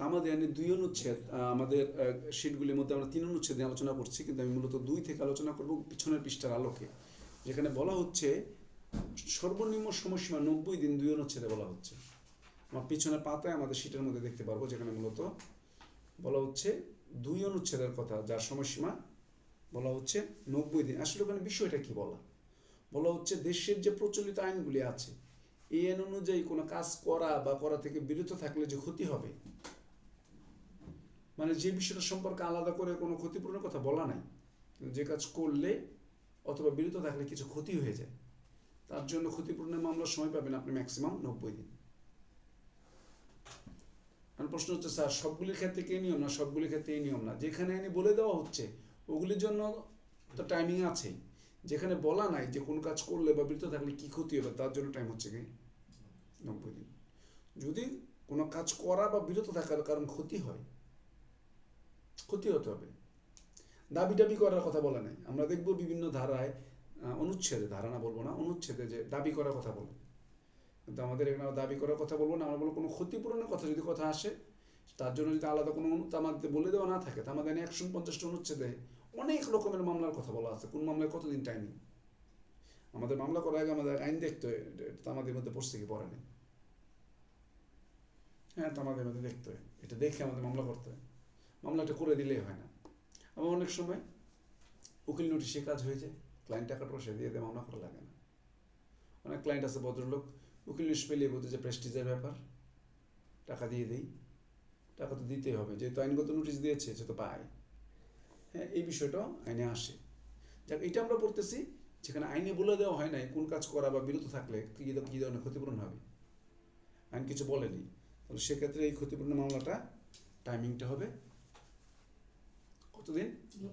তামাদি আইনের দুই অনুচ্ছেদ আমাদের শিটগুলির মধ্যে আমরা তিন অনুচ্ছেদ আলোচনা করছি, কিন্তু আমি মূলত দুই থেকে আলোচনা করব পিছনের পৃষ্ঠার আলোকে, যেখানে বলা হচ্ছে সর্বনিম্ন সময়সীমা নব্বই দিন দুই অনুচ্ছেদে বলা হচ্ছে। আমার পিছনের পাতায় আমাদের শিটের মধ্যে দেখতে পারব, যেখানে মূলত বলা হচ্ছে দুই অনুচ্ছেদের কথা, যার সময়সীমা বলা হচ্ছে নব্বই দিন। আসলে ওখানে বিষয়টা কি বলা? বলা হচ্ছে দেশের যে প্রচলিত আইনগুলি আছে, এই আইন অনুযায়ী কোনো কাজ করা বা করা থেকে বিরত থাকলে যে ক্ষতি হবে মানে যে বিষয়টা সম্পর্কে আলাদা করে কোনো ক্ষতিপূরণের কথা বলা নাই, কিন্তু যে কাজ করলে অথবা বিরত থাকলে কিছু ক্ষতি হয়ে যায়। তার জন্য ক্ষতিপূরণের মামলার সময় পাবেন আপনি ম্যাক্সিমাম নব্বই দিন। প্রশ্ন হচ্ছে, স্যার, সবগুলির ক্ষেত্রে কে নিয়ম? না, সবগুলির ক্ষেত্রে এই নিয়ম না। যেখানে আইনে বলে দেওয়া হচ্ছে, ওগুলির জন্য তো টাইমিং আছেই যেখানে বলা নাই যে কোন কাজ করলে বা বিরত থাকলে কি ক্ষতি হবে, তার জন্য টাইম হচ্ছে কি? নব্বই দিন। যদি কোনো কাজ করা বা বিরত থাকার কারণ ক্ষতি হয় ক্ষতি হতে হবে। দাবি টাবি করার কথা বলা নাই। আমরা দেখব বিভিন্ন ধারায় অনুচ্ছেদে, ধারণা বলব না, অনুচ্ছেদে যে দাবি করার কথা বলে কিন্তু আমাদের এখানে দাবি করার কথা বলব না, আমরা বলব কোনো ক্ষতিপূরণের কথা যদি কথা আসে, তার জন্য যদি আলাদা কোনো আমাদের বলে দেওয়া না থাকে তা আমাদের একশো পঞ্চাশটা অনুচ্ছেদে অনেক রকমের মামলার কথা বলা আছে। কোন মামলায় কতদিন টাইমিং আমাদের মামলা করার আগে আমাদের আইন দেখতে হয়, এটা তো মধ্যে পড়ছে কি পড়ে নেই? হ্যাঁ তামাদের মধ্যে দেখতে হয়। এটা দেখে আমাদের মামলা করতে হয়। মামলাটা করে দিলেই হয় না। আবার অনেক সময় উকিল নোটিশে কাজ হয়ে যায় ক্লায়েন্ট টাকা পয়সা দিয়ে দেয়, মামলা করা লাগে না। অনেক ক্লায়েন্ট আছে, ভদ্রলোক, উকিল নোটিশ পেলে বলতে যে প্রেস্টিজের ব্যাপার, টাকা দিয়ে দেই। টাকা তো দিতেই হবে, যেহেতু আইনগত নোটিশ দিয়েছে, সে তো পায়। হ্যাঁ এই বিষয়টা আইনে আসে। যাক, এটা আমরা পড়তেছি, যেখানে আইনে বলে দেওয়া হয় নাই কোন কাজ করা বা বিরত থাকলে কী কী ধরনের ক্ষতিপূরণ হবে। আইন কিছু বলেনি। তাহলে সেক্ষেত্রে এই ক্ষতিপূরণ মামলাটা টাইমিংটা হবে। কতদিন?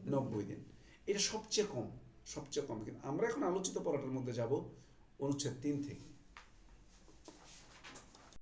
নব্বই দিন। এটা সবচেয়ে কম সবচেয়ে কম। কিন্তু আমরা এখন আলোচিত পড়াটার মধ্যে যাব অনুচ্ছেদ তিন থেকে।